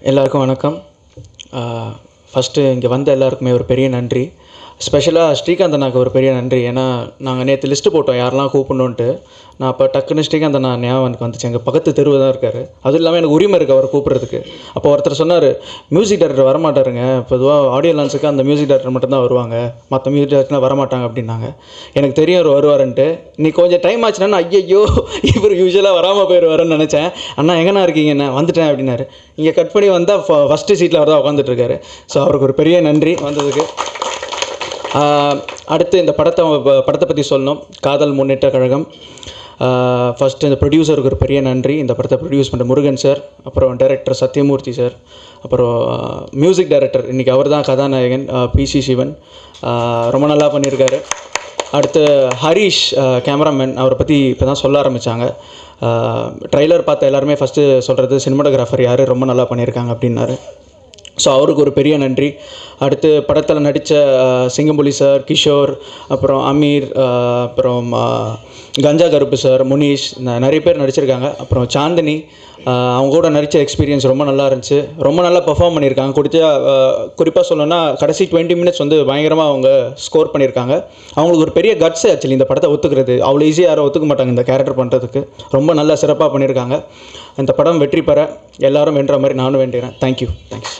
எல்லாருக்கும் வணக்கம். ஃபஸ்ட்டு இங்கே வந்த எல்லாருக்குமே ஒரு பெரிய நன்றி. ஸ்பெஷலாக ஸ்ரீகாந்த் அண்ணாக்கு ஒரு பெரிய நன்றி. ஏன்னா நாங்கள் நேற்று லிஸ்ட்டு போட்டோம் யாரெல்லாம் கூப்பிடணுன்ட்டு நான் அப்போ டக்குன்னு ஸ்ரீகாந்த் அண்ணா ஞாபகம் எனக்கு வந்துச்சு. எங்கள் பக்கத்து தெருவு தான் இருக்கார். அதுவும் இல்லாமல் எனக்கு உரிமை இருக்குது அவரை கூப்பிட்றதுக்கு. அப்போ ஒருத்தர் சொன்னார் மியூசிக் டேரக்டர் வரமாட்டாருங்க. பொதுவாக ஆடியோ லான்ஸுக்கு அந்த மியூசிக் டேரக்டர் மட்டும்தான் வருவாங்க. மற்ற மியூசிக் டேரக்டர்லாம் வரமாட்டாங்க அப்படின்னாங்க. எனக்கு தெரியும் அவர் வருவாருன்ட்டு. நீ கொஞ்சம் டைம் ஆச்சுன்னா ஐயையோ இவர் யூஸ்வலாக வராமல் போயிடுவாருன்னு நினச்சேன். அண்ணா எங்கண்ணா இருக்கீங்க என்ன? வந்துட்டேன் அப்படின்னாரு. இங்கே கட் பண்ணி வந்தால் ஃபஸ்ட்டு சீட்டில் அவர் தான் உட்காந்துட்டு இருக்காரு. ஸோ அவருக்கு ஒரு பெரிய நன்றி வந்ததுக்கு. அடுத்து இந்த படத்தை ப- படத்தை பற்றி சொல்லணும். காதல் முன்னேற்ற கழகம். ஃபஸ்ட்டு இந்த ப்ரொடியூசருக்கு ஒரு பெரிய நன்றி. இந்த படத்தை ப்ரொடியூஸ் பண்ணுற முருகன் சார் அப்புறம் டைரக்டர் சத்யமூர்த்தி சார் அப்புறம் மியூசிக் டைரக்டர் இன்றைக்கி அவர் தான் கதாநாயகன் பிசி சிவன். ரொம்ப நல்லா பண்ணியிருக்காரு அடுத்து ஹரிஷ் கேமராமேன் அவரை பற்றி இப்போ தான் சொல்ல ஆரம்பித்தாங்க ட்ரைலர் பார்த்த எல்லாருமே ஃபஸ்ட்டு சொல்கிறது சினிமாட்டோகிராஃபர் யார்? ரொம்ப நல்லா பண்ணியிருக்காங்க அப்படின்னாரு. ஸோ அவருக்கு ஒரு பெரிய நன்றி. அடுத்து படத்தில் நடித்த சிங்கம்புலி சார் கிஷோர் அப்புறம் அமீர் அப்புறம் கஞ்சா கருப்பு சார் முனீஷ் நிறைய பேர் நடிச்சிருக்காங்க. அப்புறம் சாந்தினி அவங்க கூட நடித்த எக்ஸ்பீரியன்ஸ் ரொம்ப நல்லா இருந்துச்சு. ரொம்ப நல்லா பெர்ஃபார்ம் பண்ணியிருக்காங்க. கொடுத்து குறிப்பாக சொல்லணும்னா கடைசி டுவெண்ட்டி மினிட்ஸ் வந்து பயங்கரமாக அவங்க ஸ்கோர் பண்ணியிருக்காங்க. அவங்களுக்கு ஒரு பெரிய கட்ஸ் ஆக்சுவலி இந்த படத்தை ஒத்துக்கிறது. அவ்வளோ ஈஸியாக யாரும் ஒத்துக்க மாட்டாங்க இந்த கேரக்டர் பண்ணுறதுக்கு ரொம்ப நல்லா சிறப்பாக பண்ணியிருக்காங்க. இந்த படம் வெற்றி பெற எல்லாரும் வென்ற மாதிரி நானும் வேண்டுகிறேன். Thank you thanks